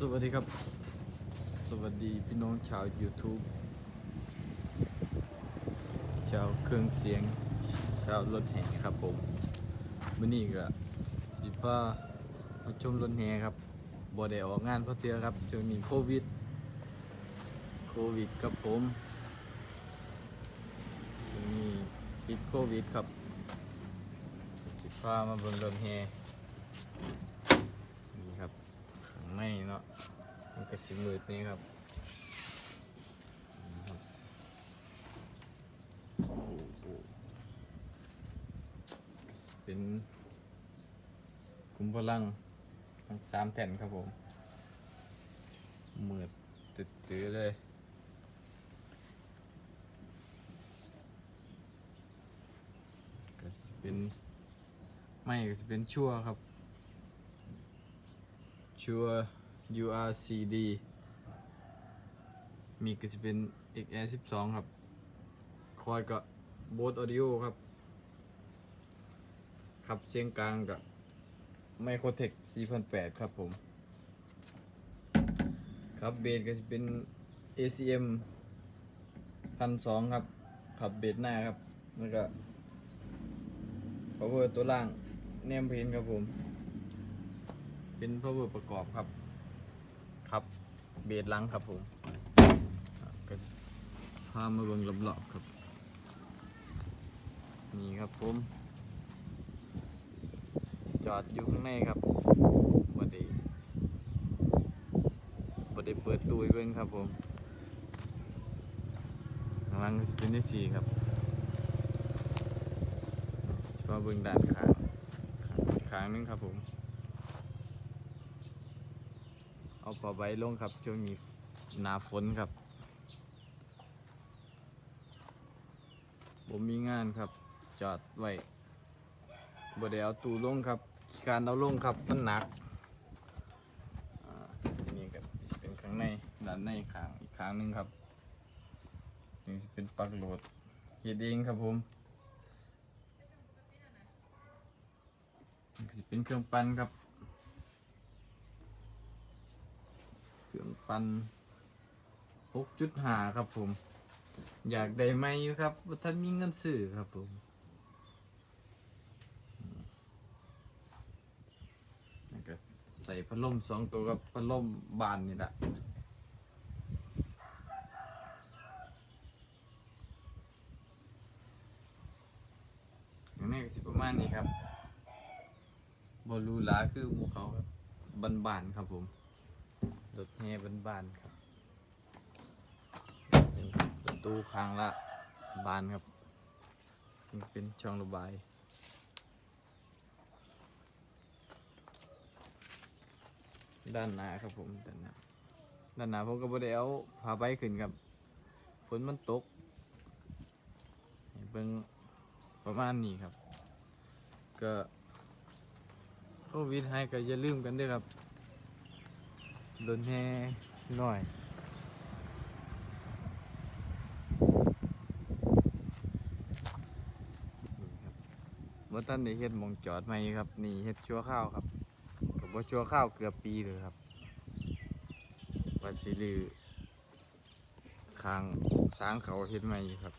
สวัสดีครับ สวัสดีพี่น้องชาว YouTube ชาวเครื่องเสียง ชาวรถแห่ครับผมมื่อนี้ก็สิพามาชมรถแห่ครับบ่ได้ออกงานเพราะเตือครับช่วงนี้โควิด โควิดครับผมช่วงนี้ติดโควิดครับสิพามาบิ่งรถแห่นี่ครับ ข้างในเนาะมันก็สิมืดนี่ครับนี่ครับเป็นกลุ่มพลังทั้งสามแผ่นครับผมมืดตื้อๆเลยก็เป็นไม่ก็จะเป็นชั่วครับ ชัว URCD มีก็จะเป็น XR 12 ครับ คอยกับโบสออดิโอครับขับเสียงกลางกับไมโครเทค4008 ครับผม ครับเบสก็จะเป็น ACM 1200 ครับ ขับเบสหน้าครับ แล้วก็ power ตัวล่าง แนมเพนครับผม เป็น power ประกอบครับ ครับ เบสลังครับผมก็พามาเบิ่งรอบๆครับ นี่ครับผม จอดอยู่ข้างในครับบไดีบไดีเปิดตู้เบิ่งครับผมข้างหลังก็จะเป็นที่สี่ครับจะมาะเบิ่งด้านข้างข้างนึงครับผม เอาปลาใบลงครับช่วงนี้หนาฝนครับผมมีงานครับ จอดไว้บ่ได้เอาตู้ลงครับการเอาลงครับมันหนักอ่าอันนี่ก็สิเป็นข้างในด้านในข้างอีกข้างหนึงครับนี่จะเป็นปลั๊กโหลดเฮ็ดเองครับผมนี่ก็จะเป็นเครื่องปั้นครับ เครื่องปั่น6.5ครับผม อยากได้ไหมครับว่าท่านมีเงินซื้อครับผมใส่พัดลมสองตัวกับพัดลมบานนี่แหละอย่างนี้สิประมาณนี้ครับบอลูลาคือหมูเขาครับบานๆครับผม รถแห่บ้านๆครับเป็นประตูค้างละบานครับ เป็นช่องระบายด้านหน้าครับผมด้านหน้าด้านหน้าผมก็บ่ได้เอาผ้าใบขึ้นครับ ฝนมันตกเบิ่งประมาณนี้ครับ ก็โควิดให้ก็อย่าลืมกันด้วยครับ โดนแห่หน่อยครับว่าท่านได้เฮ็ดมองจอดไหมครับ นี่เฮ็ดชั่วข้าวครับกับว่าชั่วข้าวเกือบปีเลยครับวัดสิลือคางสร้างเขาเฮ็ดใหมครับ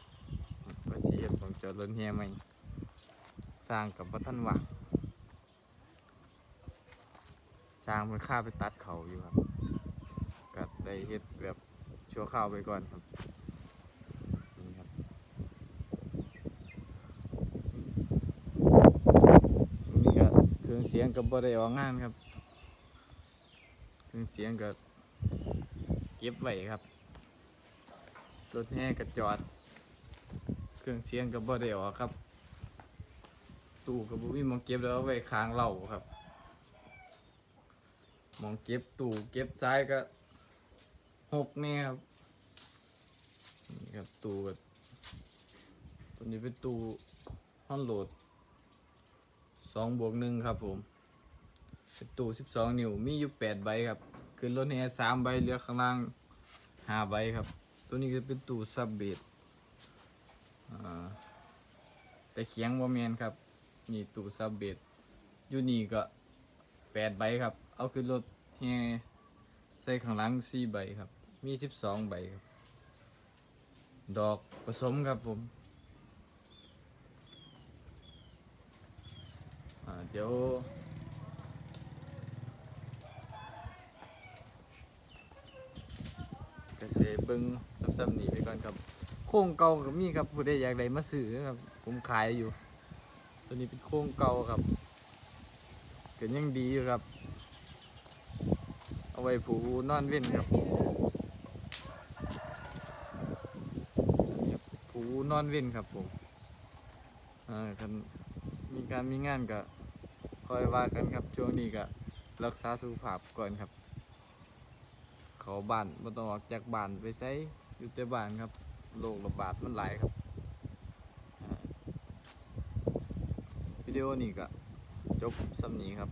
วัดสิเฮ็ดมองจอดรถแห่ใหมสร้างกับว่าท่านว่างสร้างมันค่าไปตัดเขาอยู่ครับ ได้เฮ็ดแบบชั่วข้าวไปก่อนครับนี่ครับช่วงนี้ก็เครื่องเสียงก็บ่ได้ออกงานครับ เครื่องเสียงก็เก็บไว้ครับรถแห่ก็จอด เครื่องเสียงก็บ่ได้ออกครับ ตู้ก็บ่มีหมองเก็บแล้วเอาไว้ค้างเหล่าครับมองเก็บตู้เก็บซ้ายก็ หกเนี่ยครับนี่ครับตู้ก็ตัวนี้เป็นตู้ห้องโหลดสองบวกหนึ่งครับผมเป็นตูสิบสองนิ้วมีอยู่แปดใบครับขึ้นรถแห่สามใบเหลือข้างล่างห้าใบครับ ตัวนี้ก็เป็นตูซับเบสอ่าแต่เคียงว่าแมนครับ นี่ตูซับเบสอยู่นี่ก็แปดใบครับ เอาขึ้นรถแห่ส่ข้างหลังสี่ใบครับ มีสิบสองใบครับ ดอกผสมครับผมเดี๋ยวกเกษตรเบิ้งซ้ำๆนี่ไปก่อนครับ โค้งเก่าก็มีครับผู้ใดอยากได้มาซื้อครับ ผมขายอยู่ ตัวนี้เป็นโค้งเก่าครับก็ยังดีอยู่ครับ เอาไว้ผูนอนเว้นครับอันนี้ผู นอนเว้นครับผมอ่าคันมีการมีงานก็คอยว่ากันครับช่วงนี้ก็รักษาสุขภาพก่อนครับ เขาบ้านบ่ต้องออกจากบ้านไปใช้อยู่แต่บ้านครับโรคระบาดมันหลายครับวิดีโอนี้ก็จบสำนี้ครับ